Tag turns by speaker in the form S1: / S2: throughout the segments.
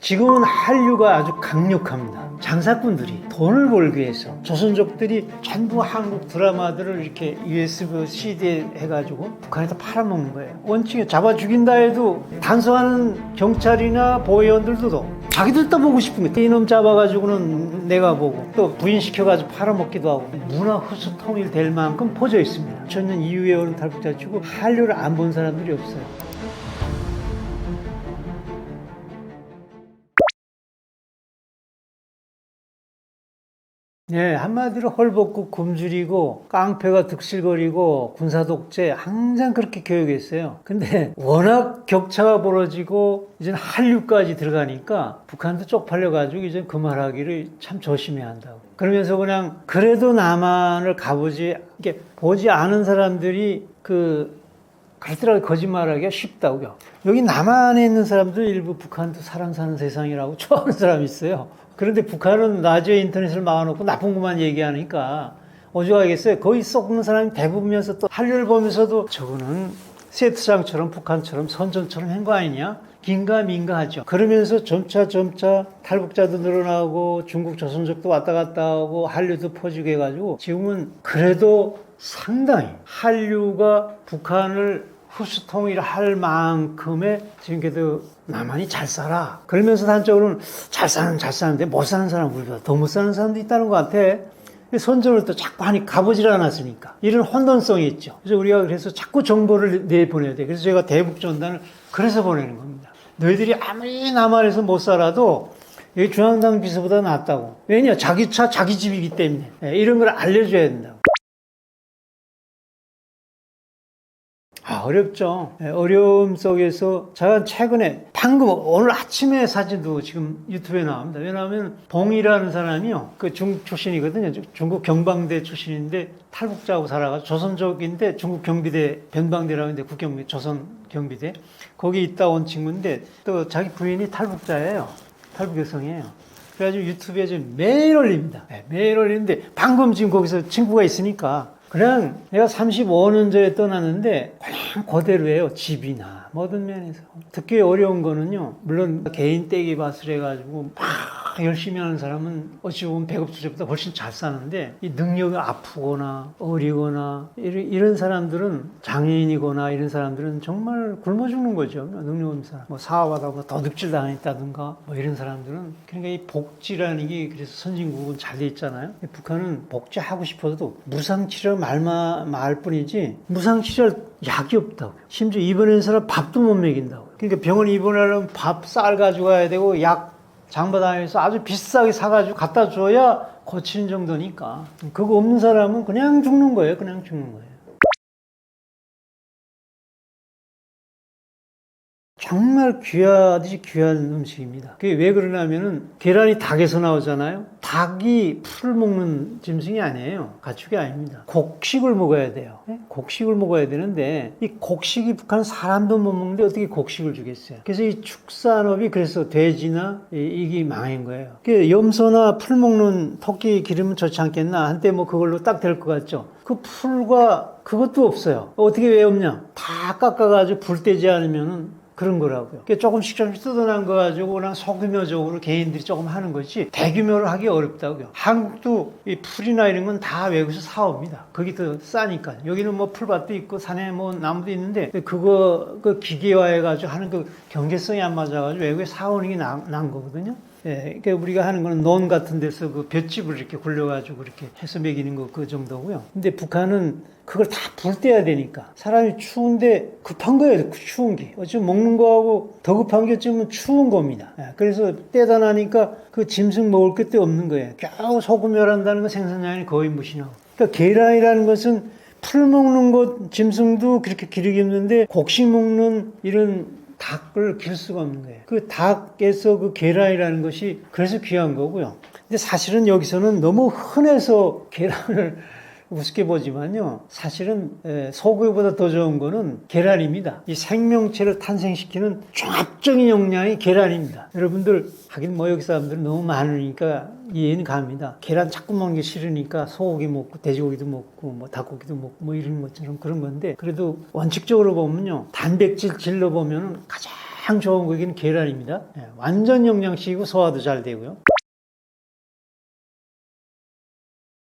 S1: 지금은 한류가 아주 강력합니다. 장사꾼들이 돈을 벌기 위해서 조선족들이 전부 한국 드라마들을 이렇게 USB CD에 해가지고 북한에다 팔아먹는 거예요. 원칙에 잡아 죽인다 해도 단속하는 경찰이나 보위원들도 자기들 또 보고 싶은 거예요. 이놈 잡아가지고는 내가 보고 또 부인시켜가지고 팔아먹기도 하고 문화 흡수 통일 될 만큼 퍼져 있습니다. 저는 이후에 오는 탈북자 치고 한류를 안 본 사람들이 없어요. 네, 한마디로 헐벗고 굶주리고 깡패가 득실거리고 군사독재 항상 그렇게 교육했어요. 근데 워낙 격차가 벌어지고 이제 한류까지 들어가니까 북한도 쪽팔려가지고 이제 그 말하기를 참 조심해야 한다고. 그러면서 그냥 그래도 남한을 가보지 이게 보지 않은 사람들이 그 갈더라도 거짓말하기가 쉽다고요. 여기 남한에 있는 사람들 일부 북한도 사람 사는 세상이라고 좋아하는 사람이 있어요. 그런데 북한은 낮에 인터넷을 막아놓고 나쁜 것만 얘기하니까 어쩌겠어요. 거기 썩는 사람이 대부분이면서 또 한류를 보면서도 저거는 세트장처럼 북한처럼 선전처럼 한 거 아니냐? 긴가민가 하죠. 그러면서 점차 점차 탈북자도 늘어나고 중국 조선족도 왔다 갔다 하고 한류도 퍼지고 해가지고 지금은 그래도 상당히 한류가 북한을 흡수 통일 할 만큼의 지금 그래도 남한이 잘 살아. 그러면서 단적으로는 잘 사는 잘 사는데 못 사는 사람 우리보다 더 못 사는 사람도 있다는 것 같아. 선전을 또 자꾸 하니 가보질 않았으니까 이런 혼돈성이 있죠. 그래서 우리가 그래서 자꾸 정보를 내보내야 돼. 그래서 제가 대북 전단을 그래서 보내는 겁니다. 너희들이 아무리 남한에서 못 살아도 여기 중앙당 비서보다 낫다고. 왜냐? 자기 차, 자기 집이기 때문에. 예, 이런 걸 알려줘야 된다고. 아, 어렵죠. 예, 어려움 속에서 제가 최근에 방금 오늘 아침에 사진도 지금 유튜브에 나옵니다. 왜냐하면 봉이라는 사람이요. 그 중국 출신이거든요. 중국 경방대 출신인데 탈북자하고 살아가지고 조선족인데 중국 경비대 변방대라고 하는데 국경비 조선 경비대 거기 있다 온 친구인데 또 자기 부인이 탈북자예요. 탈북 여성이에요. 그래가지고 유튜브에 지금 매일 올립니다. 네, 매일 올리는데 방금 지금 거기서 친구가 있으니까 그냥 내가 35년 전에 떠났는데 그냥 그대로예요. 집이나 모든 면에서. 듣기 어려운 거는요. 물론 개인 떼기 밭을 해가지고 막 열심히 하는 사람은 어찌 보면 배급투자보다 훨씬 잘 사는데 이 능력이 아프거나 어리거나 이런, 사람들은 장애인이거나 이런 사람들은 정말 굶어 죽는 거죠. 능력 없는 사람. 뭐 사업하다 보다 도둑질 당했다든가 뭐 이런 사람들은 그러니까 이 복지라는 게 그래서 선진국은 잘 돼 있잖아요. 북한은 복지하고 싶어도 무상치료 말만 말 뿐이지 무상치료 약이 없다고. 심지어 입원한 사람 밥도 못 먹인다고. 그러니까 병원 입원하려면 밥 쌀 가지고 가야 되고 약 장바다에서 아주 비싸게 사가지고 갖다 줘야 고치는 정도니까. 그거 없는 사람은 그냥 죽는 거예요. 그냥 죽는 거예요. 정말 귀하듯이 귀한 음식입니다. 그게 왜 그러냐면은 계란이 닭에서 나오잖아요. 닭이 풀 먹는 짐승이 아니에요. 가축이 아닙니다. 곡식을 먹어야 돼요. 네? 곡식을 먹어야 되는데 이 곡식이 북한 사람도 못 먹는데 어떻게 곡식을 주겠어요? 그래서 이 축산업이 그래서 돼지나 이- 이게 망한 거예요. 그 염소나 풀 먹는 토끼 기르면 좋지 않겠나? 한때 뭐 그걸로 딱 될 것 같죠. 그 풀과 그것도 없어요. 어떻게 왜 없냐? 다 깎아가지고 불 떼지 않으면은 그런 거라고요. 조금씩 조금씩 뜯어난 거 가지고 그냥 소규모적으로 개인들이 조금 하는 거지 대규모로 하기 어렵다고요. 한국도 이 풀이나 이런 건 다 외국에서 사옵니다. 거기 더 싸니까. 여기는 뭐 풀밭도 있고 산에 뭐 나무도 있는데 그거 그 기계화해가지고 하는 그 경제성이 안 맞아가지고 외국에 사오는 게 난, 난 거거든요. 예, 그러니까 우리가 하는 거는 논 같은 데서 그 볏짚을 이렇게 굴려가지고 이렇게 해서 먹이는 거 그 정도고요. 근데 북한은 그걸 다불 떼야 되니까 사람이 추운데 급한 거예요. 그 추운 게. 어찌 먹는 거하고 더 급한 게 어쩌면 추운 겁니다. 예, 그래서 떼다 나니까 그 짐승 먹을 것도 없는 거예요. 겨우 소금열한다는 건 생산량이 거의 무시하고. 그러니까 계란이라는 것은 풀 먹는 것 짐승도 그렇게 기르기 힘든데 곡식 먹는 이런 닭을 기를 수가 없는 거예요. 그 닭에서 그 계란이라는 것이 그래서 귀한 거고요. 근데 사실은 여기서는 너무 흔해서 계란을 우습게 보지만요. 사실은 에, 소고기보다 더 좋은 거는 계란입니다. 이 생명체를 탄생시키는 종합적인 영양이 계란입니다. 여러분들 하긴 뭐 여기 사람들은 너무 많으니까 이해는 갑니다. 계란 자꾸 먹는 게 싫으니까 소고기 먹고 돼지고기도 먹고 뭐 닭고기도 먹고 뭐 이런 것처럼 그런 건데 그래도 원칙적으로 보면요. 단백질 질로 보면 가장 좋은 고기는 계란입니다. 예, 완전 영양식이고 소화도 잘 되고요.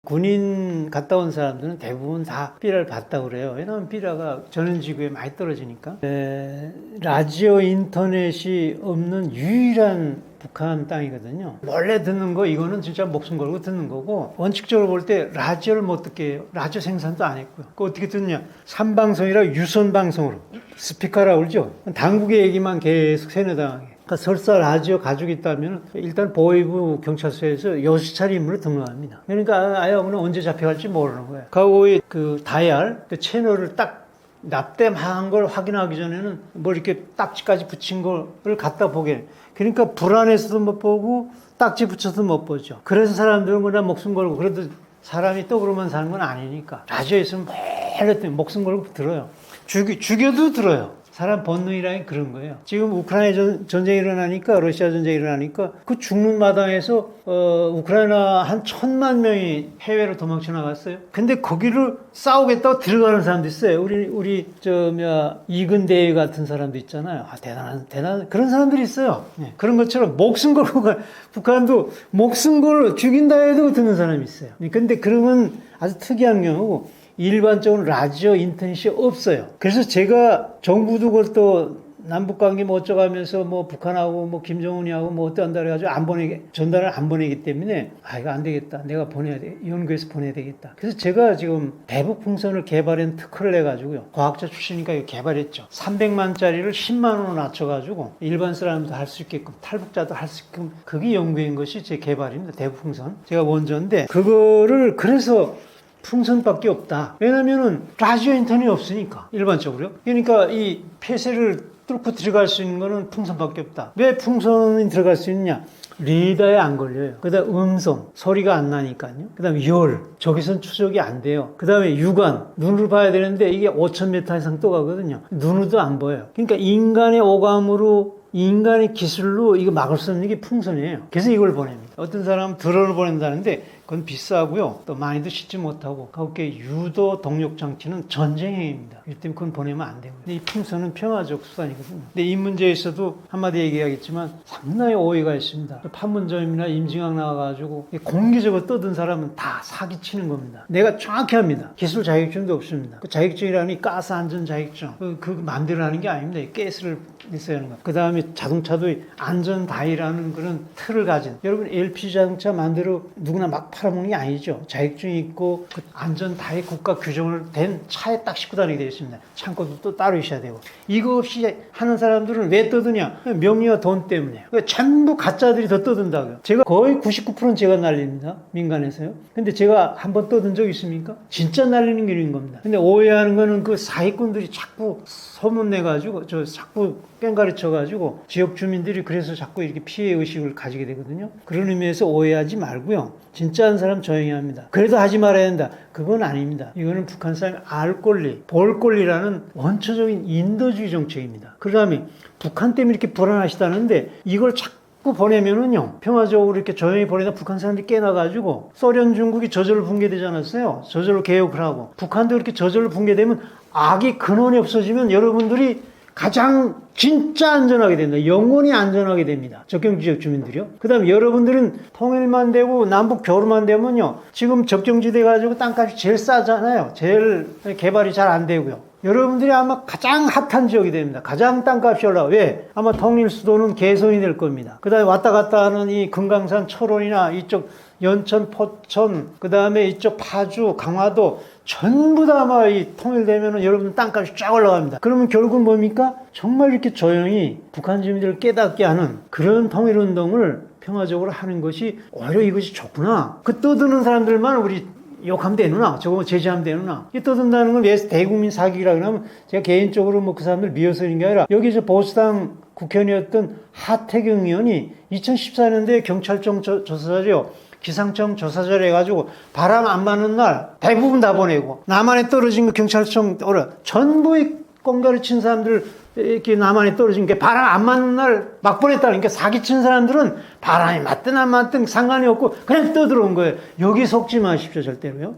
S1: 군인 갔다 온 사람들은 대부분 다 삐라를 봤다고 그래요. 왜냐하면 삐라가 전원지구에 많이 떨어지니까. 에, 라디오 인터넷이 없는 유일한 북한 땅이거든요. 원래 듣는 거 이거는 진짜 목숨 걸고 듣는 거고 원칙적으로 볼 때 라디오를 못 듣게 해요. 라디오 생산도 안 했고요. 그 어떻게 듣느냐? 삼방송이라 유선 방송으로 스피커라고 그러죠. 당국의 얘기만 계속 세뇌당하게. 그러니까 설사 라디오 가지고 있다면 일단 보이부 경찰서에서 여수차례 인물을 등록합니다. 그러니까 오늘 언제 잡혀갈지 모르는 거예요. 과거에 그 다이알 그 채널을 딱 납땜한 걸 확인하기 전에는 뭐 이렇게 딱지까지 붙인 거를 갖다 보게. 그러니까 불안해서도 못 보고 딱지 붙여서 못 보죠. 그래서 사람들은 그냥 목숨 걸고 그래도 사람이 떡으로만 사는 건 아니니까 라디오에 있으면 매일 목숨 걸고 들어요. 죽이, 죽여도 들어요. 사람 본능이라는 게 그런 거예요. 지금 우크라이나 전, 전쟁이 일어나니까 러시아 전쟁이 일어나니까 그 죽는 마당에서 어, 우크라이나 한 천만 명이 해외로 도망쳐 나갔어요. 근데 거기를 싸우겠다고 들어가는 사람도 있어요. 우리 우리 저 뭐야 이근대회 같은 사람도 있잖아요. 아 대단한 대단한 그런 사람들이 있어요. 예, 그런 것처럼 목숨 걸고 가 북한도 목숨 걸고 죽인다 해도 듣는 사람이 있어요. 근데 그러면 아주 특이한 경우고 일반적으로 라디오 인터넷이 없어요. 그래서 제가 정부도 그것도 남북 관계 뭐 어쩌가면서 뭐 북한하고 뭐 김정은이하고 뭐 어떠한다 그래가지고 안 보내게 전달을 안 보내기 때문에 아 이거 안 되겠다. 내가 보내야 돼. 연구해서 보내야 되겠다. 그래서 제가 지금 대북 풍선을 개발한 특허를 내가지고요. 과학자 출신이니까 이거 개발했죠. 300만짜리를 10만 원으로 낮춰가지고 일반 사람도 할 수 있게끔 탈북자도 할 수 있게끔 그게 연구한 것이 제 개발입니다. 대북 풍선. 제가 원조인데 그거를 그래서 풍선밖에 없다. 왜냐면은 라디오 인터넷이 없으니까 일반적으로. 그러니까 이 폐쇄를 뚫고 들어갈 수 있는 거는 풍선밖에 없다. 왜 풍선이 들어갈 수 있느냐? 리더에 안 걸려요. 그 다음 음성, 소리가 안 나니까요. 그 다음에 열, 저기선 추적이 안 돼요. 그 다음에 육안, 눈으로 봐야 되는데 이게 5,000m 이상 또 가거든요. 눈으로도 안 보여요. 그러니까 인간의 오감으로 인간의 기술로 이거 막을 수 없는 게 풍선이에요. 그래서 이걸 보냅니다. 어떤 사람은 드론을 보낸다는데 그건 비싸고요. 또 많이도 싣지 못하고 가볍게 유도 동력 장치는 전쟁 행위입니다. 이 때문에 그건 보내면 안 되고요. 근데 이 풍선은 평화적 수단이거든요. 근데 이 문제에 있어도 한마디 얘기하겠지만 상당히 오해가 있습니다. 판문점이나 임진강 나와가지고 공개적으로 떠든 사람은 다 사기치는 겁니다. 내가 정확히 합니다. 기술 자격증도 없습니다. 그 자격증이라는 게 가스 안전 자격증 그, 그 마음대로 하는 게 아닙니다. 이 가스를 있어야 하는 거. 그 다음에 자동차도 안전 다이라는 그런 틀을 가진 여러분 LPG 자동차 만들어 누구나 막 팔아먹는 게 아니죠. 자격증이 있고 그 안전 다이 국가 규정을 된 차에 딱 싣고 다니게 되어 있습니다. 창고도 또 따로 있어야 되고 이거 없이 하는 사람들은 왜 떠드냐? 명예와 돈 때문에. 그러니까 전부 가짜들이 더 떠든다고요. 제가 거의 99%는 제가 날립니다. 민간에서요. 근데 제가 한 번 떠든 적 있습니까? 진짜 날리는 길인 겁니다. 근데 오해하는 거는 그 사기꾼들이 자꾸 소문내가지고 저 자꾸 깽가리 쳐가지고 지역 주민들이 그래서 자꾸 이렇게 피해 의식을 가지게 되거든요. 그런 의미에서 오해하지 말고요. 진짜 한 사람 조용히 합니다. 그래도 하지 말아야 된다. 그건 아닙니다. 이거는 북한 사람이 알 권리, 볼 권리라는 원초적인 인도주의 정책입니다. 그 다음에 북한 때문에 이렇게 불안하시다는데 이걸 자꾸 자꾸 보내면은요 평화적으로 이렇게 조용히 보내다 북한 사람들이 깨나가지고 소련 중국이 저절로 붕괴되지 않았어요 저절로 개혁을 하고 북한도 이렇게 저절로 붕괴되면 악이 근원이 없어지면 여러분들이 가장 진짜 안전하게 된다. 영원히 안전하게 됩니다. 접경지역 주민들이요. 그 다음에 여러분들은 통일만 되고 남북 교류만 되면요. 지금 접경지대 가지고 땅값이 제일 싸잖아요. 제일 개발이 잘 안 되고요. 여러분들이 아마 가장 핫한 지역이 됩니다. 가장 땅값이 올라. 왜? 아마 통일 수도는 개성이 될 겁니다. 그 다음에 왔다 갔다 하는 이 금강산 철원이나 이쪽 연천, 포천, 그 다음에 이쪽 파주, 강화도 전부 다 아마 이 통일되면은 여러분 땅값이 쫙 올라갑니다. 그러면 결국은 뭡니까? 정말 이렇게 조용히 북한 주민들을 깨닫게 하는 그런 통일 운동을 평화적으로 하는 것이 오히려 이것이 좋구나. 그 떠드는 사람들만 우리 욕하면 되누나? 저거 제지하면 되누나? 이 떠든다는 건왜 대국민 사기라 그러면 제가 개인적으로 뭐 그 사람들 미워서는 게 아니라 여기 저 보수당 국회의원이었던 하태경 의원이 2014년도에 경찰청 조, 조사자죠. 기상청 조사자를 해가지고 바람 안 맞는 날 대부분 다 보내고 남한에 떨어진 거 경찰청 오라 전부 의 꽁가리 친 사람들 이렇게 남한에 떨어진 게 바람 안 맞는 날 막 보냈다는 게 사기 친 사람들은 바람이 맞든 안 맞든 상관이 없고 그냥 떠들어온 거예요. 여기 속지 마십시오 절대로요.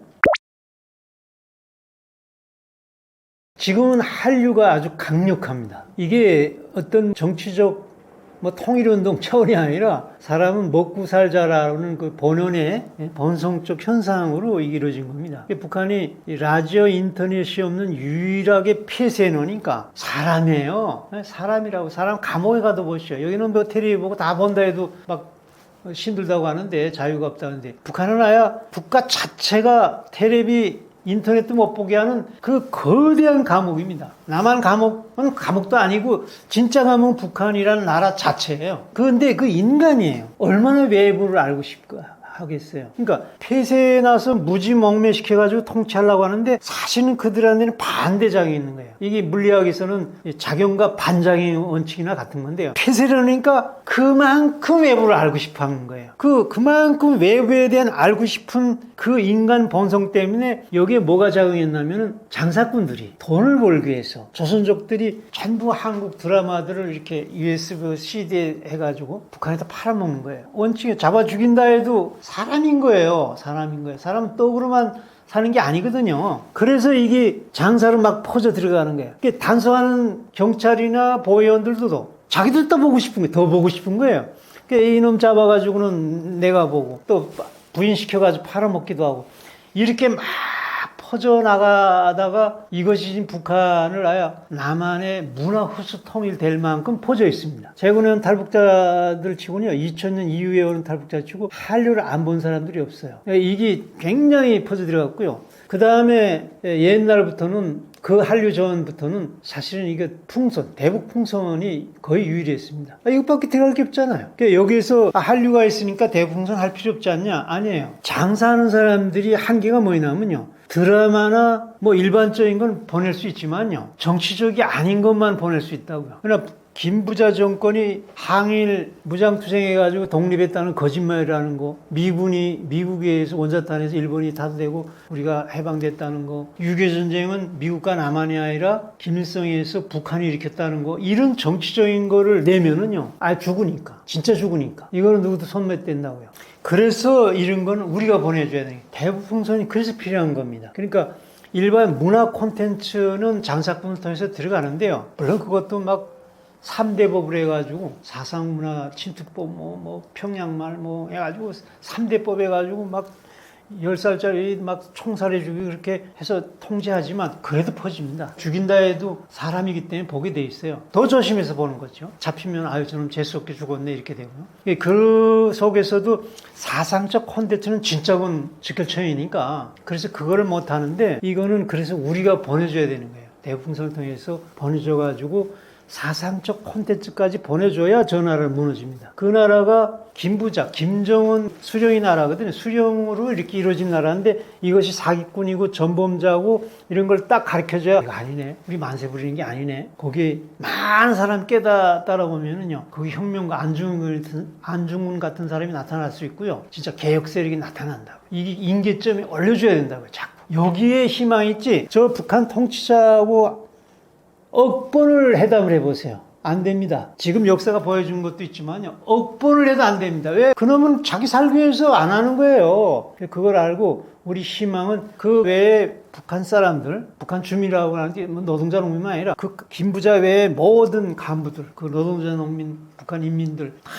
S1: 지금은 한류가 아주 강력합니다. 이게 어떤 정치적 뭐 통일운동 차원이 아니라 사람은 먹고 살자라는 그 본연의 본성적 현상으로 이루어진 겁니다. 북한이 이 라디오 인터넷이 없는 유일하게 폐쇄해 놓으니까 사람이에요. 사람이라고 사람 감옥에 가도 보시죠. 여기는 뭐 테레비 보고 다 본다 해도 막 힘들다고 하는데 자유가 없다는데 북한은 아야 국가 자체가 텔레비 인터넷도 못 보게 하는 그 거대한 감옥입니다. 남한 감옥은 감옥도 아니고 진짜 감옥은 북한이라는 나라 자체예요. 그런데 그 인간이에요. 얼마나 외부를 알고 싶까 하겠어요. 그러니까 폐쇄에 나서 무지 멍매시켜가지고 통치하려고 하는데 사실은 그들한테는 반대장이 있는 거예요. 이게 물리학에서는 작용과 반작용의 원칙이나 같은 건데요. 폐쇄를 하니까 그만큼 외부를 알고 싶어 하는 거예요. 그, 그만큼 외부에 대한 알고 싶은 그 인간 본성 때문에 여기에 뭐가 작용했냐면은 장사꾼들이 돈을 벌기 위해서 조선족들이 전부 한국 드라마들을 이렇게 USB CD에 해가지고 북한에다 팔아먹는 거예요. 원칙에 잡아 죽인다 해도 사람인 거예요. 사람인 거예요. 사람 떡으로만 사는 게 아니거든요. 그래서 이게 장사로 막 퍼져 들어가는 거예요. 이게 단속하는 경찰이나 보위원들도 자기들 도 보고 싶은 거예요. 더 보고 싶은 거예요. 그러니까 이놈 잡아가지고는 내가 보고 또 부인시켜가지고 팔아먹기도 하고 이렇게 막 퍼져나가다가 이것이 북한을 아예 남한의 문화 후수 통일 될 만큼 퍼져 있습니다. 최근에 탈북자들 치고는요, 2000년 이후에 오는 탈북자 치고 한류를 안 본 사람들이 없어요. 이게 굉장히 퍼져 들어갔고요. 그 다음에 옛날부터는 그 한류 전부터는 사실은 이게 풍선, 대북 풍선이 거의 유일했습니다. 아, 이것밖에 들어갈 게 없잖아요. 그러니까 여기에서 아, 한류가 있으니까 대북 풍선 할 필요 없지 않냐? 아니에요. 장사하는 사람들이 한계가 뭐냐면요. 드라마나 뭐 일반적인 건 보낼 수 있지만요. 정치적이 아닌 것만 보낼 수 있다고요. 그러나 김부자 정권이 항일 무장투쟁해가지고 독립했다는 거짓말이라는 거, 미군이 미국에서 원자탄에서 일본이 타도되고 우리가 해방됐다는 거, 6.25 전쟁은 미국과 남한이 아니라 김일성에서 북한이 일으켰다는 거, 이런 정치적인 거를 내면은요, 아 죽으니까, 진짜 죽으니까 이거는 누구도 손맷댄다고요. 그래서 이런 거는 우리가 보내줘야 돼요. 대북 풍선이 그래서 필요한 겁니다. 그러니까 일반 문화 콘텐츠는 장사꾼을 통해서 들어가는데요. 물론 그것도 막 3대 법을 해가지고 사상문화 침투법 뭐, 뭐 평양말 뭐 해가지고 3대법 해가지고 막 10살짜리 막 총살해 주기 그렇게 해서 통제하지만 그래도 퍼집니다. 죽인다 해도 사람이기 때문에 보게 돼 있어요. 더 조심해서 보는 거죠. 잡히면 아유 저놈 재수없게 죽었네 이렇게 되고요. 그 속에서도 사상적 콘텐츠는 진짜군 직결처이니까 그래서 그거를 못 하는데 이거는 그래서 우리가 보내줘야 되는 거예요. 대풍선을 통해서 보내줘가지고 사상적 콘텐츠까지 보내줘야 저 나라를 무너집니다. 그 나라가 김부자, 김정은 수령의 나라거든요. 수령으로 이렇게 이루어진 나라인데 이것이 사기꾼이고 전범자고 이런 걸 딱 가르쳐줘야 이거 아니네. 우리 만세 부리는 게 아니네. 거기에 많은 사람 깨다 따라보면은요. 거기 혁명가 안중근 같은, 안중근 같은 사람이 나타날 수 있고요. 진짜 개혁 세력이 나타난다고. 이게 인계점이 올려줘야 된다고요. 자꾸. 여기에 희망이 있지. 저 북한 통치자하고 억 번을 해담을 해보세요. 안 됩니다. 지금 역사가 보여준 것도 있지만요. 억 번을 해도 안 됩니다. 왜? 그놈은 자기 살기 위해서 안 하는 거예요. 그걸 알고 우리 희망은 그 외에 북한 사람들, 북한 주민이라고 하는 게뭐 노동자 농민만 아니라 그 김부자 외에 모든 간부들, 그 노동자 농민, 북한 인민들 다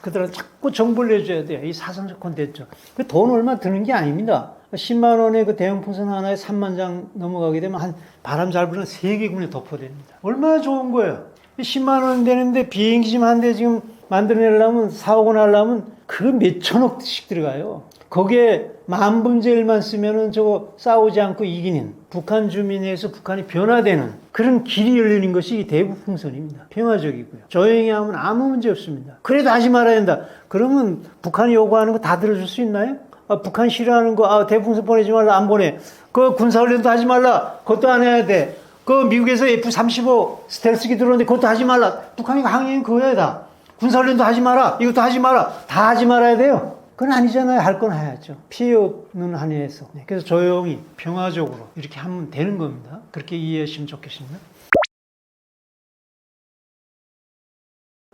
S1: 그들은 자꾸 정보를 내줘야 돼요. 이 사상적 콘텐츠. 그 돈 얼마 드는 게 아닙니다. 10만 원의 그 대형 풍선 하나에 3만 장 넘어가게 되면 한 바람 잘 불면 세개 군에 덮어됩니다. 얼마나 좋은 거예요. 10만 원 되는데 비행기 지금 한대 지금 만들어내려면 사오고 나려면 그 몇천억씩 들어가요. 거기에 만 분제일만 쓰면은 저거 싸우지 않고 이기는 북한 주민에서 북한이 변화되는 그런 길이 열리는 것이 이 대북 풍선입니다. 평화적이고요. 조용히 하면 아무 문제 없습니다. 그래도 하지 말아야 된다. 그러면 북한이 요구하는 거 다 들어줄 수 있나요? 아, 북한 싫어하는 거, 아, 대풍선 보내지 말라, 안 보내. 그 군사훈련도 하지 말라. 그것도 안 해야 돼. 그 미국에서 F-35 스텔스기 들어오는데 그것도 하지 말라. 북한이 항의는 그거야, 다. 군사훈련도 하지 마라. 이것도 하지 마라. 다 하지 말아야 돼요. 그건 아니잖아요. 할 건 해야죠. 피해 없는 한에서. 그래서 조용히, 평화적으로 이렇게 하면 되는 겁니다. 그렇게 이해하시면 좋겠습니다.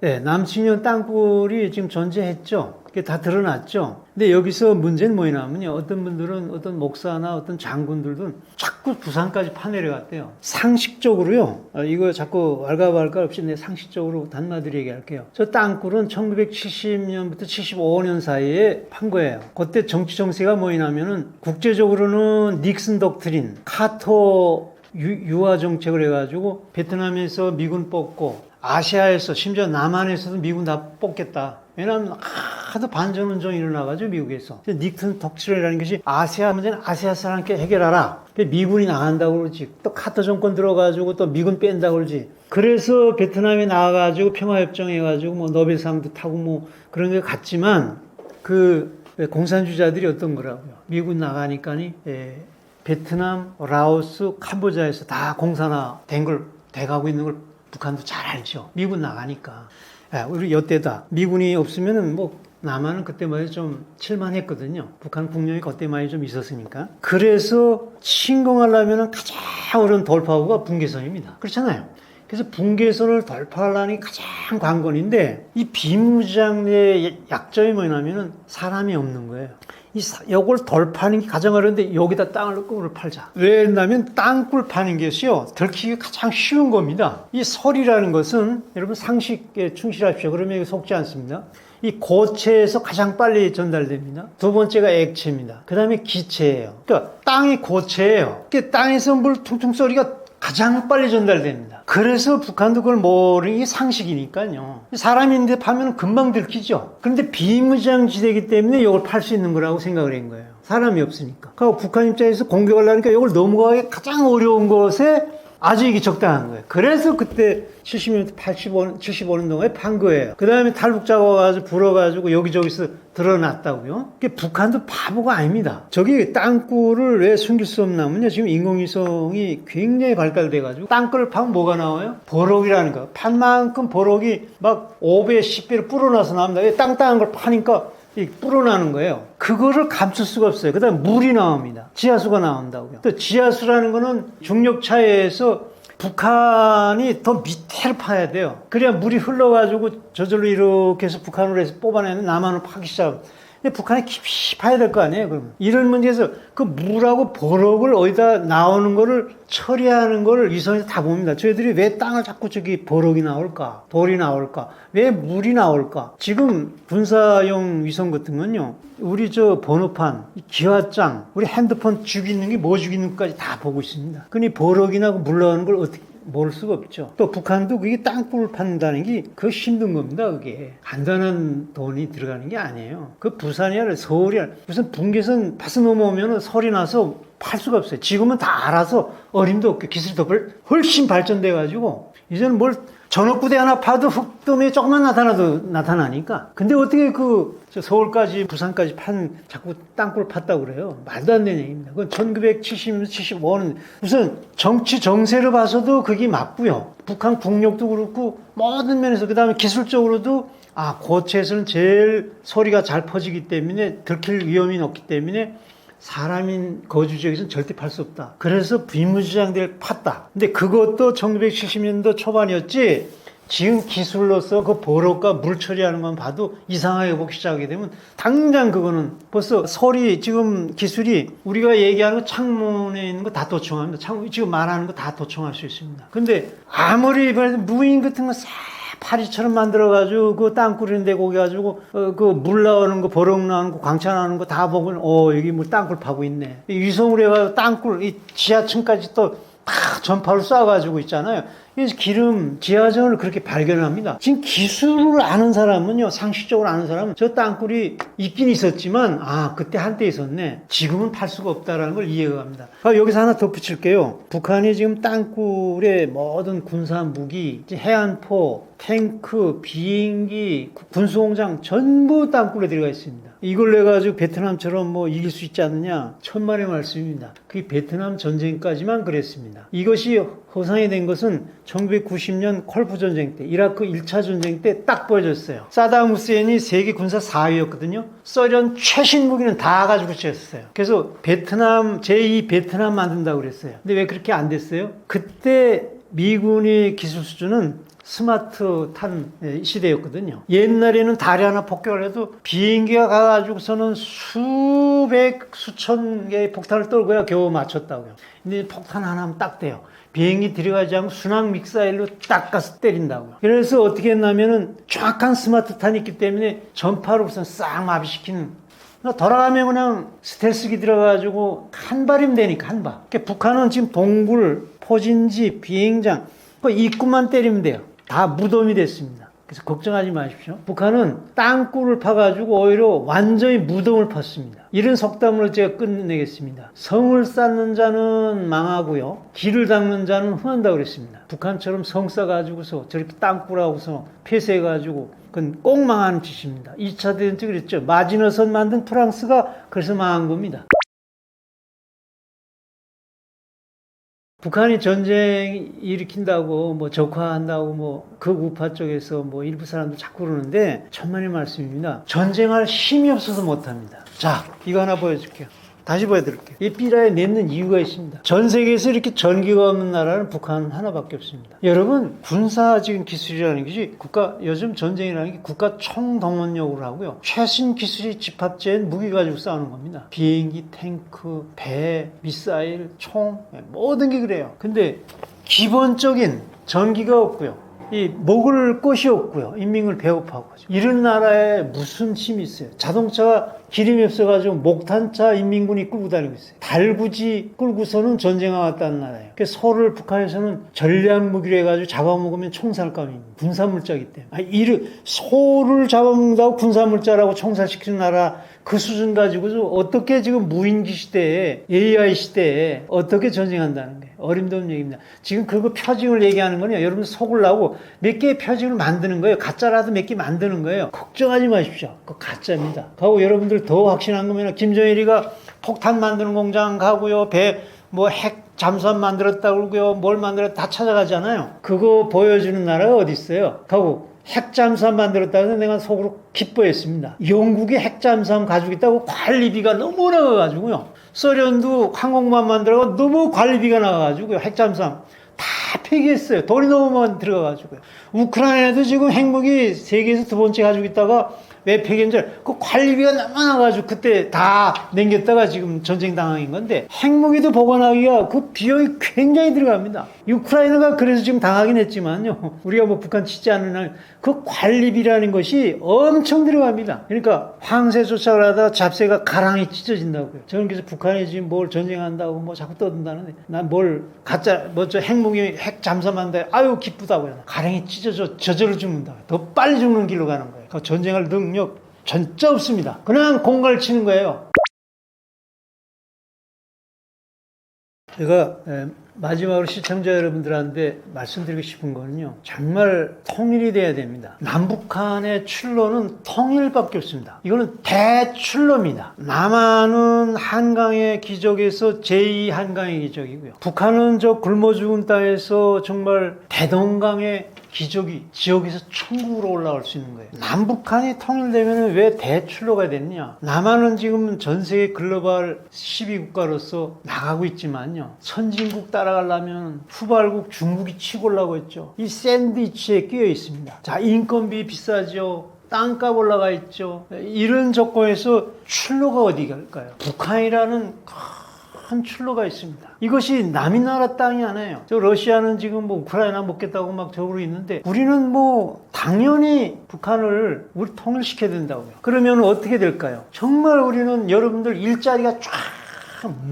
S1: 네, 남친형 땅굴이 지금 존재했죠. 그게 다 드러났죠. 근데 여기서 문제는 뭐냐면요. 어떤 분들은 어떤 목사나 어떤 장군들도 자꾸 부산까지 파내려갔대요. 상식적으로요. 아, 이거 자꾸 왈가왈가 없이 내 상식적으로 단마들이 얘기할게요. 저 땅굴은 1970년부터 75년 사이에 판 거예요. 그때 정치 정세가 뭐냐면은 국제적으로는 닉슨 독트린, 카터 유, 유화 정책을 해가지고 베트남에서 미군 뽑고 아시아에서 심지어 남한에서도 미군 다 뽑겠다. 왜냐하면 하도 반전 운동이 일어나가지고 미국에서 닉슨 덕트린이라는 것이 아시아 문제는 아시아 사람께 해결하라. 미군이 나간다고 그러지. 또 카터 정권 들어가지고 또 미군 뺀다고 그러지. 그래서 베트남에 나와가지고 평화협정 해가지고 뭐 노벨상도 타고 뭐 그런 게 갔지만 그 공산주의자들이 어떤 거라고요. 미군 나가니까니 예, 베트남, 라오스, 캄보자에서 다 공산화 된 걸 돼가고 있는 걸 북한도 잘 알죠. 미군 나가니까. 야, 우리 여태다. 미군이 없으면은 뭐 남한은 그때마다 좀 칠만했거든요. 북한 국력이 그때만이 좀 있었으니까. 그래서 침공하려면 가장 어려운 돌파구가 분계선입니다. 그렇잖아요. 그래서 분계선을 돌파하려니 가장 관건인데 이 비무장의 약점이 뭐냐면은 사람이 없는 거예요. 이 사- 요걸 돌파하는 게 가장 어려운데 여기다 땅을 넣고 그걸 팔자. 왜냐면 땅굴 파는 것이요. 들키기 가장 쉬운 겁니다. 이 설이라는 것은 여러분 상식에 충실하십시오. 그러면 속지 않습니다. 이 고체에서 가장 빨리 전달됩니다. 두 번째가 액체입니다. 그 다음에 기체예요. 그러니까 땅이 고체예요. 그러니까 땅에서 물 퉁퉁 소리가 가장 빨리 전달됩니다. 그래서 북한도 그걸 모르는 게 상식이니까요. 사람인데 파면 금방 들키죠. 그런데 비무장지대이기 때문에 이걸 팔 수 있는 거라고 생각을 한 거예요. 사람이 없으니까. 그리고 북한 입장에서 공격을 하니까 이걸 넘어가기 가장 어려운 것에 아주 이게 적당한 거예요. 그래서 그때 70년부터 85년, 75년 동안에 판 거예요. 그 다음에 탈북자가 와가지고 불어가지고 여기저기서 드러났다고요? 그게 북한도 바보가 아닙니다. 저기 땅굴을 왜 숨길 수 없냐면요. 지금 인공위성이 굉장히 발달돼가지고 땅굴을 파면 뭐가 나와요? 보록이라는 거. 판 만큼 보록이 막 5배, 10배로 불어나서 나옵니다. 왜 땅땅한 걸 파니까 이 불어나는 거예요. 그거를 감출 수가 없어요. 그 다음에 물이 나옵니다. 지하수가 나온다고요. 또 지하수라는 거는 중력 차이에서 북한이 더 밑에를 파야 돼요. 그래야 물이 흘러가지고 저절로 이렇게 해서 북한으로 해서 뽑아내는 남한을 파기 시작. 근데 북한이 깊이 파야 될 거 아니에요, 그러면. 이런 문제에서 그 물하고 보록을 어디다 나오는 거를 처리하는 거를 위성에서 다 봅니다. 저희들이 왜 땅을 자꾸 저기 보록이 나올까? 돌이 나올까? 왜 물이 나올까? 지금 군사용 위성 같은 건요, 우리 저 번호판, 이 기와장, 우리 핸드폰 죽이는 게 뭐 죽이는 것까지 다 보고 있습니다. 그니 보록이나 물 나오는 걸 어떻게 모를 수가 없죠. 또 북한도 그게 땅굴을 판다는 게 그 힘든 겁니다. 그게 간단한 돈이 들어가는 게 아니에요. 그 부산이야 서울이야 무슨 분계선 파서 넘어오면 설이 나서 팔 수가 없어요. 지금은 다 알아서 어림도 없게 기술이 더 벌- 훨씬 발전돼 가지고 이제는 뭘 전업부대 하나 파도 흙돔에 조금만 나타나도 나타나니까. 근데 어떻게 그, 저 서울까지, 부산까지 판, 자꾸 땅굴 팠다고 그래요? 말도 안 되는 얘기입니다. 그건 1970, 75년, 무슨 정치 정세를 봐서도 그게 맞고요. 북한 국력도 그렇고, 모든 면에서, 그 다음에 기술적으로도, 아, 고체에서는 제일 소리가 잘 퍼지기 때문에 들킬 위험이 없기 때문에 사람인 거주 지역에서는 절대 팔 수 없다. 그래서 비무장대를 팠다. 근데 그것도 1970년도 초반이었지. 지금 기술로서 그 보록과 물 처리하는 건 봐도 이상하게 보기 시작하게 되면 당장 그거는 벌써 설이 지금 기술이 우리가 얘기하는 거 창문에 있는 거 다 도청합니다. 창문 지금 말하는 거 다 도청할 수 있습니다. 근데 아무리 무인 같은 거싹 파리처럼 만들어가지고 그 땅굴 데 거기 가지고 어, 그물 나오는 거 버럭 나오는 거 광차 나오는 거 다 보면 어 여기 뭐 땅굴 파고 있네 이 위성으로 해가지고 땅굴 이 지하층까지 또다 전파를 쏴가지고 있잖아요. 그래서 기름 지하전을 그렇게 발견합니다. 지금 기술을 아는 사람은요, 상식적으로 아는 사람은 저 땅굴이 있긴 있었지만, 아, 그때 한때 있었네. 지금은 팔 수가 없다라는 걸 이해가 갑니다. 아, 여기서 하나 덧붙일게요. 북한이 지금 땅굴에 모든 군사 무기, 해안포, 탱크, 비행기, 군수공장 전부 땅굴에 들어가 있습니다. 이걸 내 가지고 베트남처럼 뭐 이길 수 있지 않느냐? 천만의 말씀입니다. 그게 베트남 전쟁까지만 그랬습니다. 이것이 허상이 된 것은 1990년 콜프 전쟁 때, 이라크 1차 전쟁 때 딱 보여졌어요. 사담 후세인이 세계 군사 4위였거든요. 소련 최신 무기는 다 가지고 있었어요. 그래서 베트남, 제2 베트남 만든다고 그랬어요. 근데 왜 그렇게 안 됐어요? 그때 미군의 기술 수준은 스마트 탄 예, 시대였거든요. 옛날에는 달에 하나 폭격을 해도 비행기가 가가지고서는 수백, 수천 개의 폭탄을 떨고야 겨우 맞췄다고요. 근데 폭탄 하나면 딱 돼요. 비행기 들어가지 않고 순항 믹사일로 딱 가서 때린다고요. 그래서 어떻게 했냐면은 정확한 스마트 탄이 있기 때문에 전파를 우선 싹 마비시키는 돌아가면 그냥 스텔스기 들어가지고 한 발이면 되니까 한 발. 그러니까 북한은 지금 동굴, 포진지, 비행장 그 입구만 때리면 돼요. 다 무덤이 됐습니다. 그래서 걱정하지 마십시오. 북한은 땅굴을 파가지고 오히려 완전히 무덤을 팠습니다. 이런 속담으로 제가 끝내겠습니다. 성을 쌓는 자는 망하고요. 길을 닦는 자는 흥한다고 그랬습니다. 북한처럼 성 쌓아가지고서 저렇게 땅굴하고서 폐쇄해가지고 그건 꼭 망하는 짓입니다. 2차 대전 때 그랬죠. 마지노선 만든 프랑스가 그래서 망한 겁니다. 북한이 전쟁 일으킨다고 뭐 적화한다고 뭐 극우파 쪽에서 뭐 일부 사람들 자꾸 그러는데 천만의 말씀입니다. 전쟁할 힘이 없어서 못합니다. 자, 이거 하나 보여줄게요. 다시 보여드릴게요. 이 삐라에 냈는 이유가 있습니다. 전 세계에서 이렇게 전기가 없는 나라는 북한 하나밖에 없습니다. 여러분, 군사 지금 기술이라는 것이 국가, 요즘 전쟁이라는 게 국가 총동원력으로 하고요. 최신 기술이 집합된 무기 가지고 싸우는 겁니다. 비행기, 탱크, 배, 미사일, 총, 모든 게 그래요. 근데 기본적인 전기가 없고요. 이 먹을 것이 없고요. 인민을 배고파하고 이런 나라에 무슨 힘이 있어요? 자동차가 기름이 없어가지고 목탄차 인민군이 끌고 다니고 있어요. 달구지 끌고서는 전쟁하 왔다는 나라예요. 그래서 소를 북한에서는 전략 무기로 해가지고 잡아먹으면 총살감입니다. 군사물자기 때문에. 아, 이를 소를 잡아먹는다고 군사물자라고 총살시키는 나라 그 수준 가지고서 어떻게 지금 무인기 시대에 AI 시대에 어떻게 전쟁한다는 거예요. 어림도없는 얘기입니다. 지금 그거 표징을 얘기하는 거냐. 여러분 속으려고 몇 개의 표징을 만드는 거예요. 가짜라도 몇 개 만드는 거예요. 걱정하지 마십시오. 그거 가짜입니다. 하고 여러분들 더 확신한 거면 김정일이가 폭탄 만드는 공장 가고요. 배 뭐 핵 잠수함 만들었다 그러고요. 뭘 만들었다 다 찾아가잖아요. 그거 보여주는 나라가 어디 있어요? 가고 핵잠수함 만들었다 해서 내가 속으로 기뻐했습니다. 영국이 핵잠수함 가지고 있다고 관리비가 너무 나 가가지고요. 소련도 항공모함 만들어가 너무 관리비가 나가가지고요. 핵잠수함 다 폐기했어요. 돈이 너무 많이 들어가가지고요. 우크라이나도 지금 핵무기 세계에서 두 번째 가지고 있다가 왜 줄, 그 관리비가 많아가지고 그때 다 남겼다가 지금 전쟁 당한 건데 핵무기도 보관하기가 그 비용이 굉장히 들어갑니다. 우크라이나가 그래서 지금 당하긴 했지만요. 우리가 뭐 북한 치지 않는 한 그 관리비라는 것이 엄청 들어갑니다. 그러니까 황새 조작을 하다 잡새가 가랑이 찢어진다고요. 저는 그래서 북한이 지금 뭘 전쟁한다고 뭐 자꾸 떠든다는데 난 뭘 가짜 뭐 저 핵무기 핵 잠수함한다 아유 기쁘다고요. 가랑이 찢어져 저절로 죽는다. 더 빨리 죽는 길로 가는 거예요. 그 전쟁할 능력 전혀 없습니다. 그냥 공갈 치는 거예요. 제가 에, 마지막으로 시청자 여러분들한테 말씀드리고 싶은 거는요. 정말 통일이 돼야 됩니다. 남북한의 출로는 통일밖에 없습니다. 이거는 대출로입니다. 남한은 한강의 기적에서 제2 한강의 기적이고요. 북한은 저 굶어 죽은 땅에서 정말 대동강의 기적이 지역에서 천국으로 올라갈 수 있는 거예요. 남북한이 통일되면 왜 대출로가 됐냐? 남한은 지금 전 세계 글로벌 12국가로서 나가고 있지만요. 선진국 따라가려면 후발국 중국이 치고 올라고 했죠. 이 샌드위치에 끼어 있습니다. 자, 인건비 비싸죠. 땅값 올라가 있죠. 이런 조건에서 출로가 어디 갈까요? 북한이라는 큰 출로가 있습니다. 이것이 남이 나라 땅이 아니에요. 저 러시아는 지금 뭐 우크라이나 먹겠다고 막 저러고 있는데 우리는 뭐 당연히 북한을 우리 통일시켜야 된다고요. 그러면 어떻게 될까요? 정말 우리는 여러분들 일자리가 쫙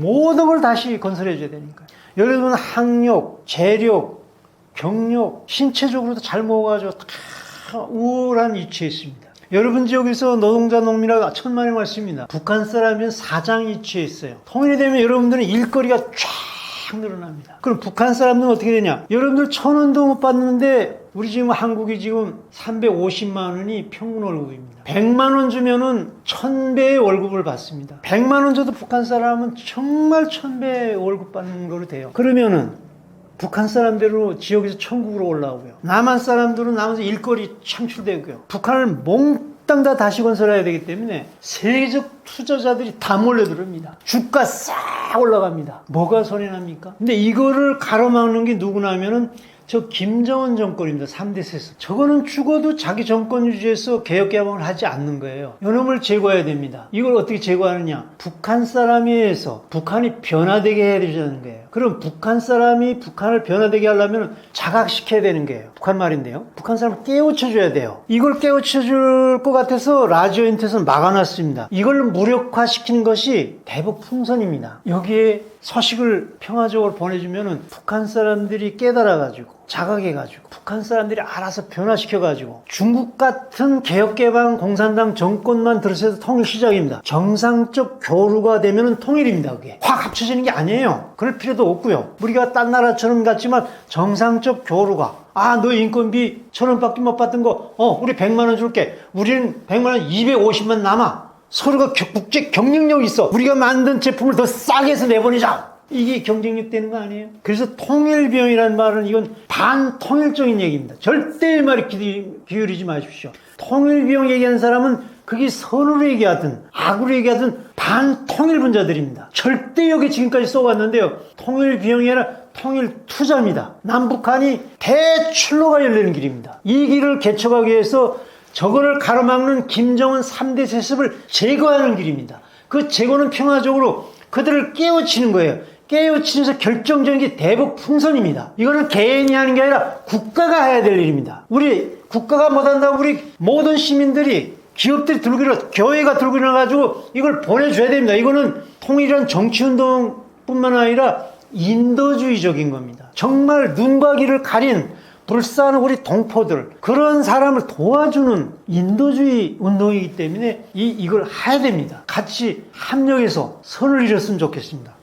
S1: 모든 걸 다시 건설해 줘야 되니까요. 여러분 학력, 재력, 경력, 신체적으로도 잘 모아가지고 다 우월한 위치에 있습니다. 여러분 지역에서 노동자 농민이라고 천만의 말씀입니다. 북한 사람은 사장 위치에 있어요. 통일이 되면 여러분들은 일거리가 쫙 늘어납니다. 그럼 북한 사람들은 어떻게 되냐? 여러분들 천 원도 못 받는데 우리 지금 한국이 지금 350만 원이 평균 월급입니다. 100만 원 주면은 1000배의 월급을 받습니다. 100만 원 줘도 북한 사람은 정말 1000배 월급 받는 거로 돼요. 그러면은 북한 사람대로 지역에서 천국으로 올라오고요. 남한 사람들은 남한에서 일거리 창출되고요. 북한을 몽땅 다 다시 건설해야 되기 때문에 세계적 투자자들이 다 몰려들습니다. 주가 싹 올라갑니다. 뭐가 손해 납니까? 근데 이거를 가로막는 게 누구나 하면은 저 김정은 정권입니다. 3대 세습. 저거는 죽어도 자기 정권 유지해서 개혁 개방을 하지 않는 거예요. 요놈을 제거해야 됩니다. 이걸 어떻게 제거하느냐? 북한 사람에 의해서 북한이 변화되게 해야 되는 거예요. 그럼 북한 사람이 북한을 변화되게 하려면 자각시켜야 되는 거예요. 북한 말인데요. 북한 사람을 깨우쳐줘야 돼요. 이걸 깨우쳐줄 것 같아서 라지오인트에서 막아놨습니다. 이걸 무력화시키는 것이 대북 풍선입니다. 여기에 서식을 평화적으로 보내주면은 북한 사람들이 깨달아가지고 자각해가지고 북한 사람들이 알아서 변화시켜가지고 중국 같은 개혁개방 공산당 정권만 들어서도 통일 시작입니다. 정상적 교류가 되면은 통일입니다. 그게 확 합쳐지는 게 아니에요. 그럴 필요도 없고요. 우리가 딴 나라처럼 같지만 정상적 교류가 아, 너 인건비 천 원밖에 못 받던 거, 어, 우리 백만 원 줄게. 우리는 백만 원 250만 남아. 서로가 겨- 국제 경쟁력 있어. 우리가 만든 제품을 더 싸게 해서 내보내자. 이게 경쟁력 되는 거 아니에요? 그래서 통일비용이라는 말은 이건 반통일적인 얘기입니다. 절대 말에 기- 기울이지 마십시오. 통일비용 얘기하는 사람은 그게 선으로 얘기하든 악으로 얘기하든 반통일 분자들입니다. 절대 여기 지금까지 써왔는데요. 통일 비용이 아니라 통일 투자입니다. 남북한이 대출로가 열리는 길입니다. 이 길을 개척하기 위해서 저거를 가로막는 김정은 3대 세습을 제거하는 길입니다. 그 제거는 평화적으로 그들을 깨우치는 거예요. 깨우치면서 결정적인 게 대북 풍선입니다. 이거는 개인이 하는 게 아니라 국가가 해야 될 일입니다. 우리 국가가 못한다고 우리 모든 시민들이 기업들이 들고 일어, 교회가 들고 일어나가지고 이걸 보내줘야 됩니다. 이거는 통일한 정치운동뿐만 아니라 인도주의적인 겁니다. 정말 눈과 귀를 가린 불쌍한 우리 동포들 그런 사람을 도와주는 인도주의 운동이기 때문에 이 이걸 해야 됩니다. 같이 합력해서 선을 이뤘으면 좋겠습니다.